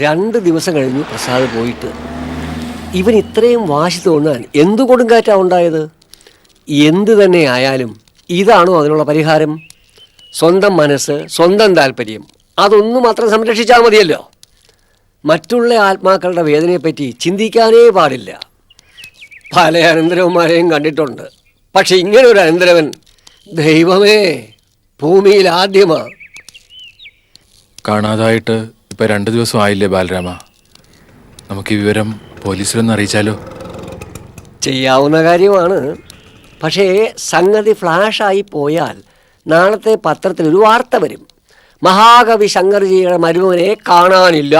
രണ്ട് ദിവസം കഴിഞ്ഞു പ്രസാദ് പോയിട്ട് ഇവൻ ഇത്രയും വാശി തോന്നാൻ എന്തു കൊടുങ്കാറ്റാ ഉണ്ടായത്? എന്തു തന്നെ ആയാലും ഇതാണോ അതിനുള്ള പരിഹാരം? സ്വന്തം മനസ്സ് സ്വന്തം താല്പര്യം അതൊന്നു മാത്രം സംരക്ഷിച്ചാൽ മതിയല്ലോ. മറ്റുള്ള ആത്മാക്കളുടെ വേദനയെപ്പറ്റി ചിന്തിക്കാനേ പാടില്ല. പല അനന്തരവന്മാരെയും കണ്ടിട്ടുണ്ട്. പക്ഷെ ഇങ്ങനെ ഒരു അനന്തരവൻ ദൈവമേ ഭൂമിയിൽ ആദ്യമാണ് കാണാതായിട്ട് ഇപ്പൊ രണ്ട് ദിവസം ആയില്ലേ ബാലരാമ? നമുക്ക് ഈ വിവരം പോലീസിലൊന്ന് അറിയിച്ചാലോ? ചെയ്യാവുന്ന കാര്യമാണ്. പക്ഷേ സംഗതി ഫ്ലാഷായി പോയാൽ നാളത്തെ പത്രത്തിൽ ഒരു വാർത്ത വരും. മഹാകവി ശങ്കർജിയുടെ മരുമനെ കാണാനില്ല.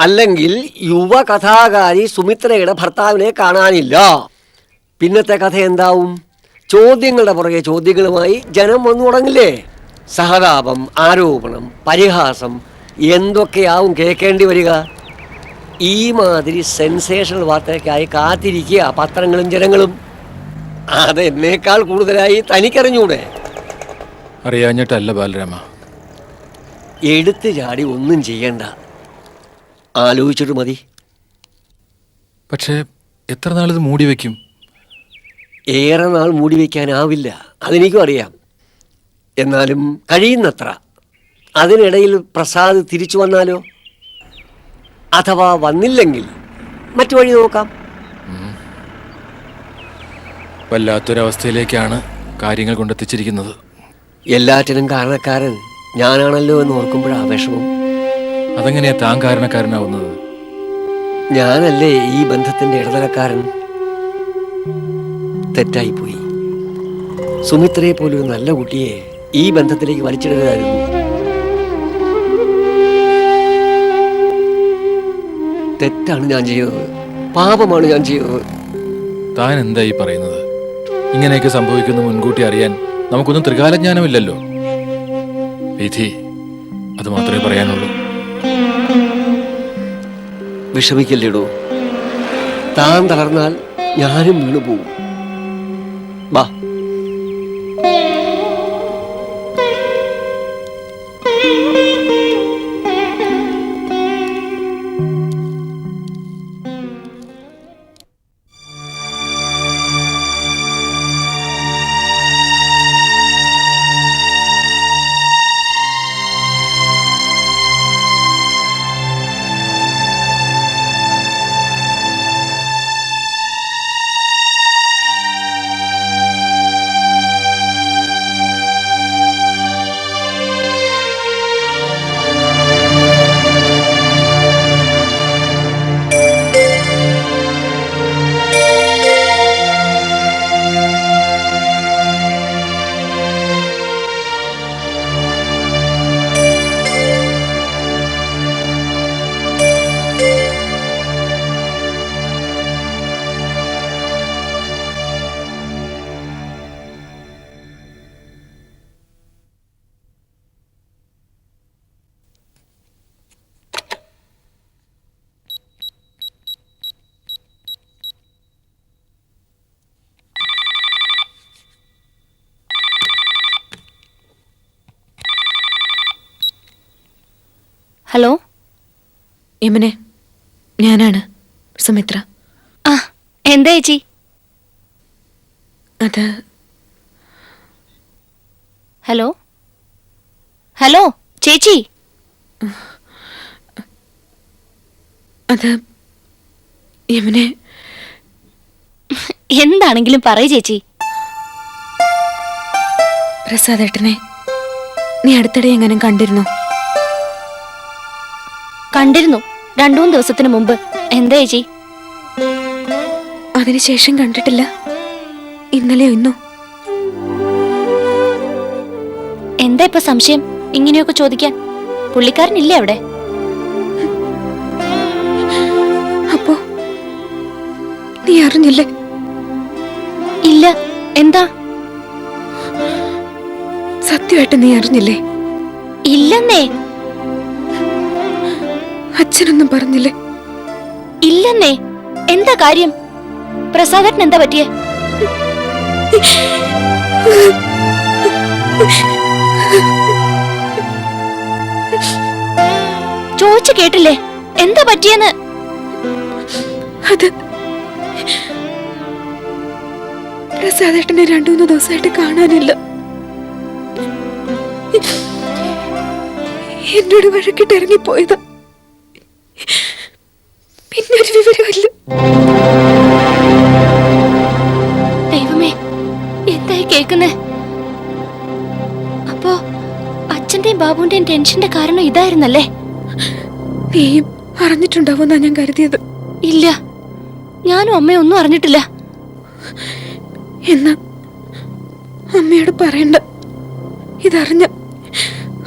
അല്ലെങ്കിൽ യുവ കഥാകാരി സുമിത്രയുടെ ഭർത്താവിനെ കാണാനില്ല. പിന്നത്തെ കഥ എന്താവും? ചോദ്യങ്ങളുടെ പുറകെ ചോദ്യങ്ങളുമായി ജനം വന്നു തുടങ്ങില്ലേ സഹതാപം ആരോപണം പരിഹാസം എന്തൊക്കെയാവും കേൾക്കേണ്ടി വരിക? ഈ മാതിരി സെൻസേഷണൽ വാർത്തയ്ക്കായി കാത്തിരിക്കുക പത്രങ്ങളും ജനങ്ങളും. അതെന്നേക്കാൾ കൂടുതലായി തനിക്കറിഞ്ഞൂടെ? അറിയാഞ്ഞിട്ടല്ല ബാലരാമ. എടുത്തു ചാടി ഒന്നും ചെയ്യണ്ട. ആലോചിച്ചിട്ട് മതി. പക്ഷേ എത്ര നാളിത് മൂടി വയ്ക്കും ഏറെ നാൾ മൂടി വയ്ക്കാനാവില്ല അതെനിക്കും അറിയാം. എന്നാലും കഴിയുന്നത്ര. അതിനിടയിൽ പ്രസാദ് തിരിച്ചു വന്നാലോ? അഥവാ വന്നില്ലെങ്കിൽ മറ്റു വഴി നോക്കാം. വല്ലാത്തൊരവസ്ഥയിലേക്കാണ് കാര്യങ്ങൾ കൊണ്ടെത്തിച്ചിരിക്കുന്നത്. എല്ലാറ്റിനും കാരണക്കാരൻ ഞാനാണല്ലോ എന്ന് ഓർക്കുമ്പോഴാണ് വിഷമം. അതെങ്ങനെയാ താൻ കാരണക്കാരനാവുന്നത്? ഞാനല്ലേ ഈ ബന്ധത്തിന്റെ ഇടതലക്കാരൻ തെറ്റായിപ്പോയി. സുമിത്രയെ പോലൊരു നല്ല കുട്ടിയെ ഈ ബന്ധത്തിലേക്ക് വലിച്ചിടരുതായിരുന്നു. തെറ്റാണ് ഞാൻ ചെയ്തത്. പാപമാണ് ഞാൻ ചെയ്തത്. താൻ എന്താ ഈ പറയുന്നത്? ഇങ്ങനെയൊക്കെ സംഭവിക്കുന്ന മുൻകൂട്ടി അറിയാൻ നമുക്കൊന്നും ത്രികാലജ്ഞാനമില്ലല്ലോ. വിധി അത് മാത്രമേ പറയാനുള്ളൂ. വിഷമിക്കല്ലേടോ? താൻ തളർന്നാൽ ഞാനും വീണു പോകും വാ. ഹലോ? യമനെ ഞാനാണ് സുമിത്ര. ആ എന്താ ചേച്ചി? അത് ഹലോ? ഹലോ ചേച്ചി? അത് യമനെ. എന്താണെങ്കിലും പറയ് ചേച്ചി. പ്രസാദേട്ടനെ നീ അടുത്തിടെ എങ്ങനെ കണ്ടിരുന്നോ? കണ്ടിരുന്നു. രണ്ടു മൂന്ന് ദിവസത്തിന് മുമ്പ്. എന്താ ചേച്ചി? അതിനുശേഷം കണ്ടിട്ടില്ല. ഇന്നലെ ഇന്നോ? എന്താ ഇപ്പൊ സംശയം? ഇങ്ങനെയൊക്കെ ചോദിക്കാൻ. പുള്ളിക്കാരനില്ലേ അവിടെ? അപ്പോ നീ അറിഞ്ഞില്ലേ? ഇല്ല. എന്താ? സത്യമായിട്ട് നീ അറിഞ്ഞില്ലേ? ഇല്ലെന്നേ. അച്ഛനൊന്നും പറഞ്ഞില്ലേ? ഇല്ലെന്നേ. എന്താ കാര്യം? പ്രസാദേട്ടൻ എന്താ പറ്റിയേ? ചോദിച്ചു കേട്ടില്ലേ? എന്താ പറ്റിയെന്ന്? അത് പ്രസാദേട്ടനെ രണ്ടു മൂന്ന് ദിവസമായിട്ട് കാണാനില്ല. എന്നോട് വഴക്കിട്ട് ഇറങ്ങിപ്പോയതാ. പിന്നെ ഒരു വിവരമില്ല. ദൈവമേ എന്തായി കേക്കുന്നേ അപ്പോ അച്ഛന്റെയും ബാബുവിന്റെയും ടെൻഷന്റെ കാരണം ഇതായിരുന്നല്ലേ? നീയും അറിഞ്ഞിട്ടുണ്ടാവുമെന്നാ ഞാൻ കരുതിയത്. ഇല്ല ഞാനും അമ്മയും ഒന്നും അറിഞ്ഞിട്ടില്ല. എന്നാ അമ്മയോട് പറയണ്ട. ഇതറിഞ്ഞ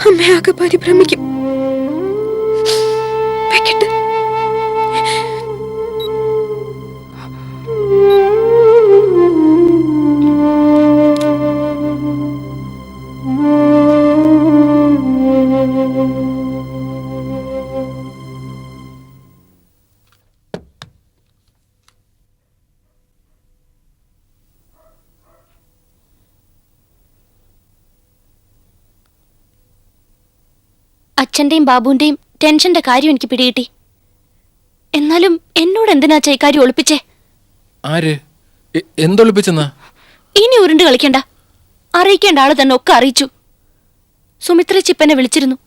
അമ്മയാകെ പരിഭ്രമിക്കും. അച്ഛന്റെയും ബാബുവിന്റെയും ടെൻഷന്റെ കാര്യം എനിക്ക് പിടികിട്ടി. എന്നാലും എന്നോട് എന്തിനാ ഇക്കാര്യം ഒളിപ്പിച്ചേ? ആര്? എന്തൊളിപ്പിച്ചെന്നാ? ഇനി ഉരുണ്ട് കളിക്കണ്ട. അറിയിക്കേണ്ട ആൾ തന്നെ ഒക്കെ അറിയിച്ചു. സുമിത്ര ചിപ്പനെ വിളിച്ചിരുന്നു.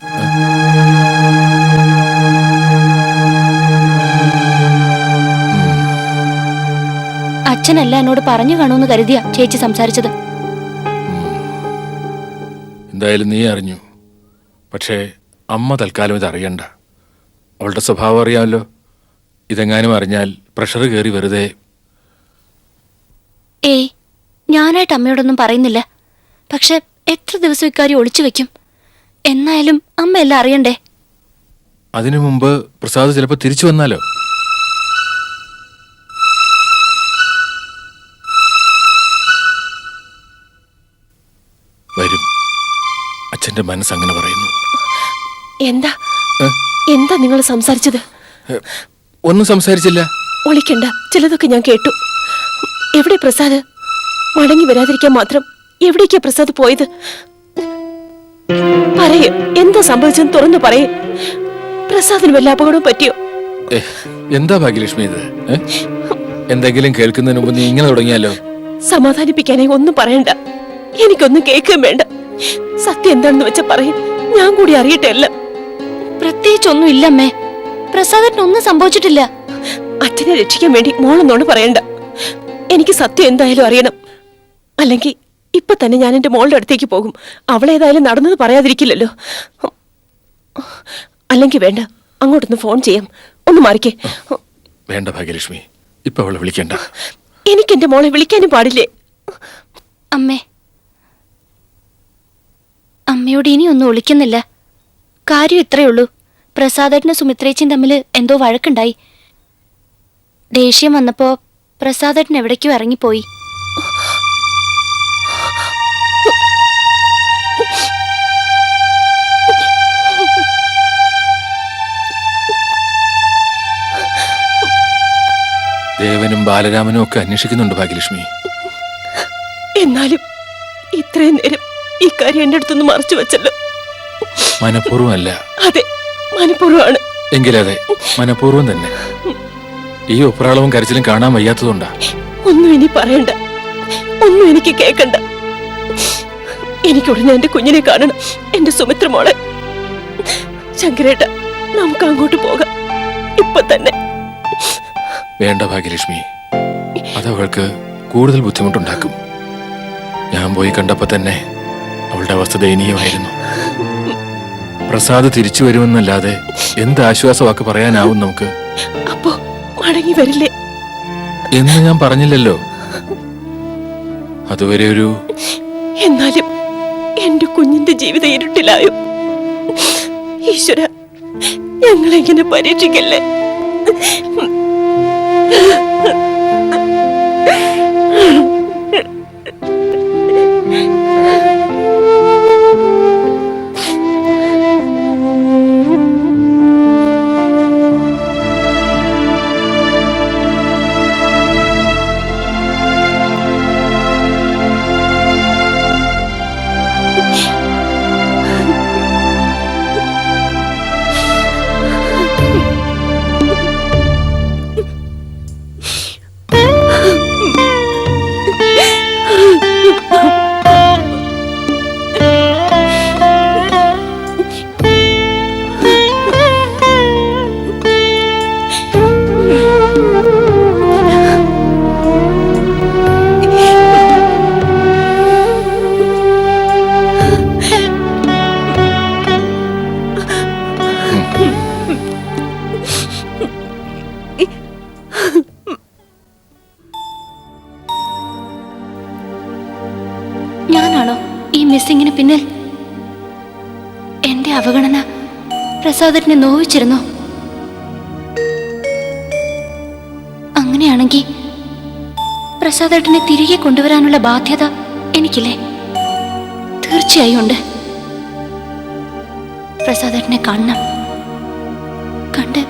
അച്ഛനല്ല എന്നോട് പറഞ്ഞു കാണുമെന്ന് കരുതിയ ചേച്ചി സംസാരിച്ചത്. എന്തായാലും നീ അറിഞ്ഞു. പക്ഷേ അമ്മ തൽക്കാലം ഇത് അറിയണ്ട. അവളുടെ സ്വഭാവം അറിയാമല്ലോ. ഇതെങ്ങാനും അറിഞ്ഞാൽ പ്രഷർ കയറി വെറുതെ. ഏയ് ഞാനായിട്ട് അമ്മയോടൊന്നും പറയുന്നില്ല. പക്ഷെ എത്ര ദിവസം ഇക്കാര്യം ഒളിച്ചു വെക്കും? എന്നായാലും അമ്മ എല്ലാം അറിയണ്ടേ? അതിനു മുമ്പ് പ്രസാദ് ചിലപ്പോൾ തിരിച്ചു വന്നാലോ? വരും. അച്ഛന്റെ മനസ്സ് അങ്ങനെ പറയുന്നു. എന്താ? എന്താ നിങ്ങൾ സംസാരിച്ചത്? ഒന്നും സംസാരിച്ചില്ല. ഒളിക്കണ്ട. ചിലതൊക്കെ ഞാൻ കേട്ടു. എവിടെ പ്രസാദ്? മടങ്ങി വരാതിരിക്കാൻ മാത്രം എവിടേക്കാ പ്രസാദ് പോയത്? പറയേ എന്താ സംഭവിച്ചെന്ന് തുറന്നു പറയേ. പ്രസാദിന് വല്ല അപകടവും പറ്റിയോ? എന്താ ഭാഗ്യലക്ഷ്മി ഇത്? എന്തെങ്കിലും കേൾക്കുന്നതിന് മുമ്പ് നീ ഇങ്ങനെ തുടങ്ങിയാലോ? സമാധാനിപ്പിക്കാനായി ഒന്നും പറയണ്ട. എനിക്കൊന്നും കേൾക്കുകയും വേണ്ട. സത്യം എന്താണെന്ന് വെച്ചാ പറയും. ഞാൻ കൂടി അറിയട്ടെ എല്ലാം. പ്രത്യേകിച്ചൊന്നും ഇല്ലമ്മേ പ്രസാദത്തിനൊന്നും സംഭവിച്ചിട്ടില്ല. അച്ഛനെ രക്ഷിക്കാൻ വേണ്ടി മോളെന്നോട് പറയണ്ട. എനിക്ക് സത്യം എന്തായാലും അറിയണം. അല്ലെങ്കിൽ ഇപ്പൊ തന്നെ ഞാൻ എന്റെ മോളുടെ അടുത്തേക്ക് പോകും. അവളേതായാലും നടന്നത് പറയാതിരിക്കില്ലല്ലോ. അല്ലെങ്കിൽ വേണ്ട അങ്ങോട്ടൊന്ന് ഫോൺ ചെയ്യാം. ഒന്ന് മാറിക്കേ. വേണ്ട ഭാഗ്യലക്ഷ്മി. ഇപ്പൊ അവളെ വിളിക്കണ്ട. എനിക്ക് എന്റെ മോളെ വിളിക്കാനും പാടില്ലേ? അമ്മേ അമ്മയോട് ഇനിയൊന്നും വിളിക്കുന്നില്ല കാര്യം ഇത്രയേ ഉള്ളൂ. പ്രസാദേട്ടനും സുമിത്രേച്ചിയും തമ്മിൽ എന്തോ വഴക്കുണ്ടായി. ദേഷ്യം വന്നപ്പോ പ്രസാദേട്ടൻ എവിടേക്കും ഇറങ്ങിപ്പോയി. ദേവനും ബാലരാമനും ഒക്കെ അന്വേഷിക്കുന്നുണ്ട് ഭാഗ്യലക്ഷ്മി. എന്നാലും ഇത്രയും നേരം ഈ കാര്യം എന്റെ അടുത്തൊന്ന് മറച്ചു വെച്ചല്ലോ. മനഃപൂർവമല്ല. അതെ. മനഃപൂർവമാണ്. എങ്കിലതെ മനഃപൂർവം തന്നെ. ഈ ഒപ്രാളവും കരച്ചിലും കാണാൻ വയ്യാത്തതുകൊണ്ടാ. ഒന്നും ഇനി പറയണ്ട. ഒന്നും എനിക്ക് കേക്കണ്ട. എനിക്കുടനെ എന്റെ കുഞ്ഞിനെ കാണണം. എന്റെ സുമിത്ര മോളെ. ശങ്കരേട്ട നമുക്ക് അങ്ങോട്ട് പോകാം. ഇപ്പൊ തന്നെ. വേണ്ട ഭാഗ്യലക്ഷ്മി. അത് അവൾക്ക് കൂടുതൽ ബുദ്ധിമുട്ടുണ്ടാക്കും. ഞാൻ പോയി കണ്ടപ്പോ തന്നെ അവളുടെ അവസ്ഥ ദയനീയമായിരുന്നു. പ്രസാദ് തിരിച്ചു വരുമെന്നല്ലാതെ എന്ത് ആശ്വാസമൊക്കെ പറയാനാവും നമുക്ക്? അപ്പോ മടങ്ങി വരില്ലേ? എന്ന് ഞാൻ പറഞ്ഞില്ലല്ലോ. അതുവരെ ഒരു എന്നാലും എന്റെ കുഞ്ഞിന്റെ ജീവിതം ഇരുട്ടിലായോ? ഈശ്വര ഞങ്ങളെങ്ങനെ പരീക്ഷിക്കല്ലേ? പ്രസാദത്തിനെ നോവിച്ചിരുന്നോ? അങ്ങനെയാണെങ്കിൽ പ്രസാദേട്ടനെ തിരികെ കൊണ്ടുവരാനുള്ള ബാധ്യത എനിക്കില്ലേ? തീർച്ചയായും ഉണ്ട്. പ്രസാദേട്ടനെ കാണണം. കണ്ട്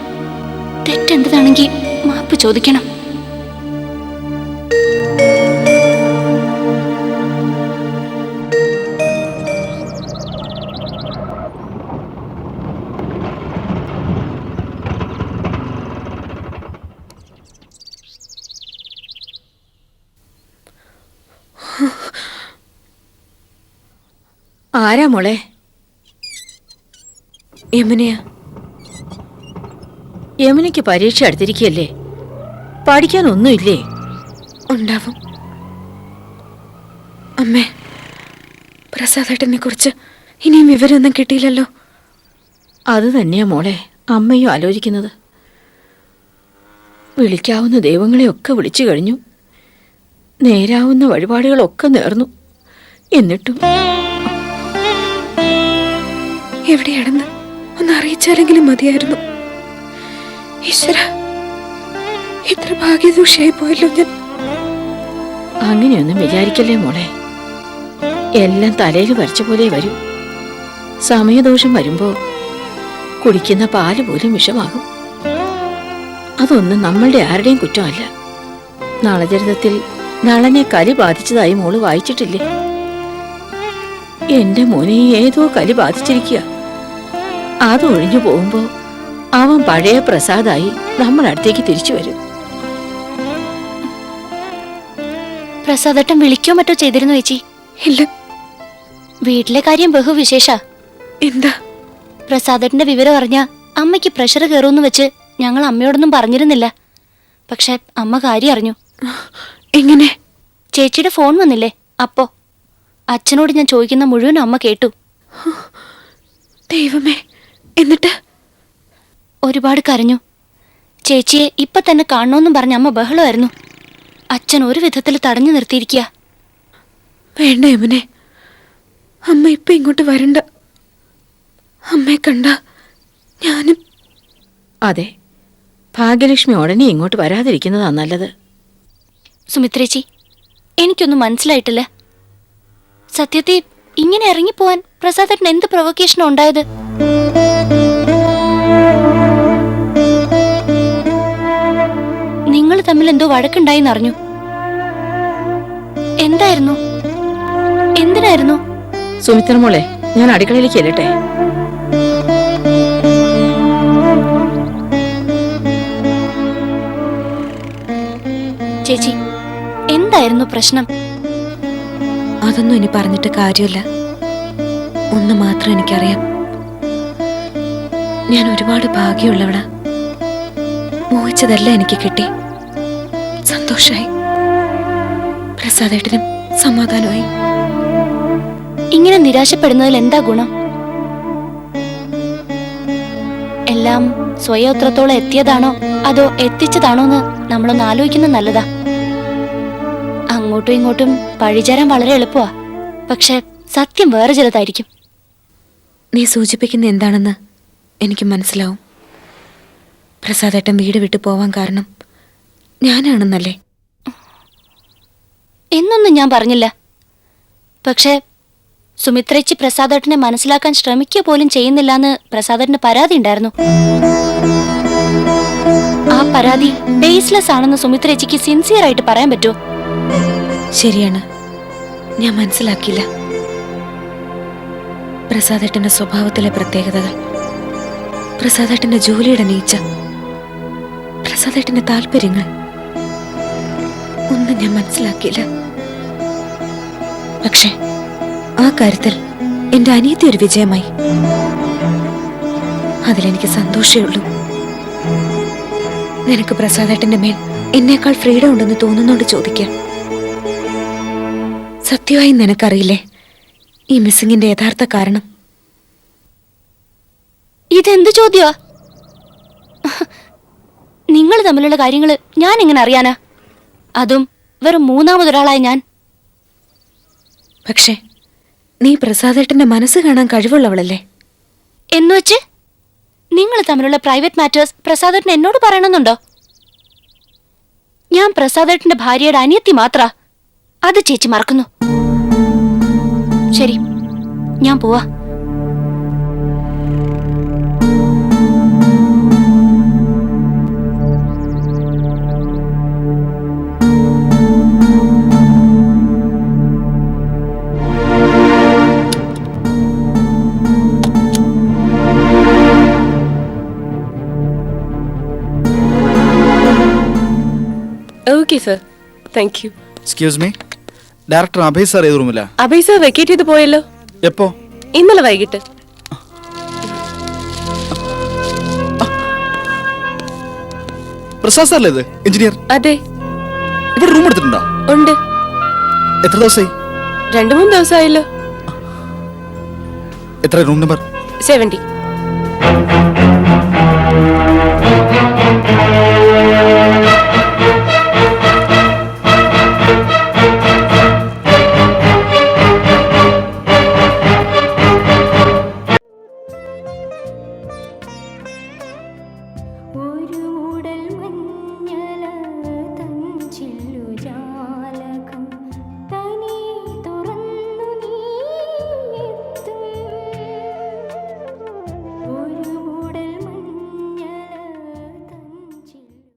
തെറ്റെന്തതാണെങ്കിൽ മാപ്പ് ചോദിക്കണം. ആരാ മോളെ? യമുനയാ. യമുനയ്ക്ക് പരീക്ഷ അടുത്തിരിക്കുകയല്ലേ? പഠിക്കാനൊന്നുമില്ലേ? ഉണ്ടാവും. അമ്മേ പ്രസാദേട്ടനെ കുറിച്ച് ഇനിയും വിവരമൊന്നും കിട്ടിയില്ലല്ലോ. അത് തന്നെയാ മോളെ അമ്മയും ആലോചിക്കുന്നത്. വിളിക്കാവുന്ന ദൈവങ്ങളെയൊക്കെ വിളിച്ചു കഴിഞ്ഞു. നേരാവുന്ന വഴിപാടുകളൊക്കെ നേർന്നു. എന്നിട്ടും എവിടെയാണെന്ന് ഒന്ന് അറിയിച്ചാലെങ്കിലും മതിയായിരുന്നു. ഈശ്വര ഇത്ര ഭാഗ്യദൂഷിയായി പോയല്ലോ ഞാൻ. അങ്ങനെയൊന്നും വിചാരിക്കല്ലേ മോളെ? എല്ലാം തലയിൽ വരച്ച പോലെ വരും. സമയദോഷം വരുമ്പോ കുടിക്കുന്ന പാൽ പോലും വിഷമാകും. അതൊന്നും നമ്മളുടെ ആരുടെയും കുറ്റമല്ല. നളചരിതത്തിൽ നളനെ കലി ബാധിച്ചതായി മോൾ വായിച്ചിട്ടില്ലേ? എന്റെ മോനെ ഏതോ കലി ബാധിച്ചിരിക്കുക. അത് ഒഴിഞ്ഞു പോകുമ്പോ അവൻ പഴയ പ്രസാദായി നമ്മളടുത്തേക്ക് തിരിച്ചു വരും. പ്രസാദട്ടൻ വിളിക്കോ മറ്റോ ചെയ്തിരുന്നു ചേച്ചി? ഇല്ല. വീട്ടിലെ കാര്യം ബഹുവിശേഷ എന്താ? പ്രസാദട്ടന്റെ വിവരം അറിഞ്ഞ അമ്മയ്ക്ക് പ്രഷർ കയറുമെന്ന് വെച്ച് ഞങ്ങൾ അമ്മയോടൊന്നും പറഞ്ഞിരുന്നില്ല. പക്ഷെ അമ്മ കാര്യം അറിഞ്ഞു. എങ്ങനെ? ചേച്ചിയുടെ ഫോൺ വന്നില്ലേ? അപ്പോ? അച്ഛനോട് ഞാൻ ചോദിക്കുന്ന മുഴുവൻ അമ്മ കേട്ടു. ദൈവമേ എന്നിട്ട്? ഒരുപാട് കരഞ്ഞു. ചേച്ചിയെ ഇപ്പൊ തന്നെ കാണണമെന്നും പറഞ്ഞ അമ്മ ബഹളമായിരുന്നു. അച്ഛൻ ഒരു വിധത്തിൽ തടഞ്ഞു നിർത്തിയിരിക്കുക വേണ്ട യമുനെ. അമ്മ ഇപ്പൊ ഇങ്ങോട്ട് വരണ്ട. അമ്മയെ കണ്ട ഞാനും. അതെ ഭാഗ്യലക്ഷ്മി ഉടനെ ഇങ്ങോട്ട് വരാതിരിക്കുന്നതാ നല്ലത്. സുമിത്രേച്ചി എനിക്കൊന്നും മനസ്സിലായിട്ടില്ല. സത്യത്തിൽ ഇങ്ങനെ ഇറങ്ങിപ്പോവാൻ പ്രസാദേട്ടൻ എന്ത് പ്രൊവക്കേഷൻ ഉണ്ടായത്? നിങ്ങൾ തമ്മിൽ എന്തോ വഴക്കുണ്ടായിന്ന് അറിഞ്ഞു. എന്തായിരുന്നു? എന്തിനായിരുന്നു? സുമിത്ര മോളെ ഞാൻ അടുക്കളയിലേക്ക് ചെല്ലട്ടെ? ചേച്ചി എന്തായിരുന്നു പ്രശ്നം? അതൊന്നും ഇനി പറഞ്ഞിട്ട് കാര്യമില്ല. ഒന്ന് മാത്രം എനിക്കറിയാം. ഞാൻ ഒരുപാട് ഭാഗ്യമുള്ളവളാ. മോഹിച്ചതല്ല എനിക്ക് കിട്ടി. സന്തോഷായി. പ്രസാദേട്ടനും സമാധാനമായി. ഇങ്ങനെ നിരാശപ്പെടുന്നതിൽ എന്താ ഗുണം? എല്ലാം സ്വയം എത്രത്തോളം എത്തിയതാണോ അതോ എത്തിച്ചതാണോ എന്ന് നമ്മളൊന്ന് ആലോചിക്കുന്നത് നല്ലതാ. അങ്ങോട്ടും ഇങ്ങോട്ടും പഴിചാരാൻ വളരെ എളുപ്പമാ പക്ഷെ സത്യം വേറെ ചിലതായിരിക്കും. നീ സൂചിപ്പിക്കുന്ന എന്താണെന്ന് എനിക്ക് മനസ്സിലാവും. പ്രസാദേട്ടൻ വീട് വിട്ടു പോവാൻ കാരണം ഞാനാണെന്നല്ലേ? എന്നൊന്നും ഞാൻ പറഞ്ഞില്ല. പക്ഷേ സുമിത്രേച്ചി പ്രസാദേട്ടനെ മനസ്സിലാക്കാൻ ശ്രമിക്കുക പോലും ചെയ്യുന്നില്ല എന്ന് പ്രസാദേട്ടന് പരാതി ഉണ്ടായിരുന്നു. ആ പരാതി ബേസ്ലെസ് ആണെന്ന് സുമിത്രേച്ചിക്ക് സിൻസിയർ ആയിട്ട് പറയാൻ പറ്റുമോ? ശരിയാണ്. ഞാൻ മനസ്സിലാക്കിയില്ല. പ്രസാദേട്ടന്റെ സ്വഭാവത്തിലെ പ്രത്യേകതകൾ. പ്രസാദേട്ടന്റെ ജോലിയുടെ നീച്ച. പ്രസാദേട്ടന്റെ താല്പര്യങ്ങൾ. ഒന്നും ഞാൻ മനസ്സിലാക്കിയില്ല. പക്ഷേ ആ കാര്യത്തിൽ എന്റെ അനിയത്തി ഒരു വിജയമായി. അതിലെനിക്ക് സന്തോഷമേ ഉള്ളൂ. നിനക്ക് പ്രസാദേട്ടന്റെ മേൽ എന്നേക്കാൾ ഫ്രീഡം ഉണ്ടെന്ന് തോന്നുന്നോണ്ട് ചോദിക്കാം സത്യമായി നിനക്കറിയില്ലേ ഈ മിസ്സിങ്ങിന്റെ യഥാർത്ഥ കാരണം? ഇതെന്ത് ചോദ്യമാ നിങ്ങൾ തമ്മിലുള്ള കാര്യങ്ങൾ ഞാൻ എങ്ങനെ അറിയാനാ? അതും വെറും മൂന്നാമതൊരാളായ ഞാൻ. പക്ഷേ നീ പ്രസാദേട്ടന്റെ മനസ്സ് കാണാൻ കഴിവുള്ളവളല്ലേ? എന്നുവെച്ച് നിങ്ങൾ തമ്മിലുള്ള പ്രൈവറ്റ് മാറ്റേഴ്സ് പ്രസാദേട്ടൻ എന്നോട് പറയണമെന്നുണ്ടോ? ഞാൻ പ്രസാദേട്ടന്റെ ഭാര്യയുടെ അനിയത്തി മാത്ര. അത് ചേച്ചി മറക്കുന്നു. ശരി ഞാൻ പോവാ okay sir thank you excuse me director Abhay sir ഏത് റൂമില്ല അഭയ് സാർ വെക്കേറ്റ് ചെയ്ത് പോയല്ലോ. എപ്പോ? ഇന്നലെ വൈകിട്ട്. പ്രസാദ് സാറല്ലേ ഇത്? എഞ്ചിനീയർ? അതെ. ഇവിടെ റൂം എടുത്തിട്ടുണ്ടോ? ഉണ്ട്. എത്ര ദിവസമായി രണ്ടു മൂന്ന് ദിവസമായല്ലോ എത്ര റൂം നമ്പർ സെവന്റി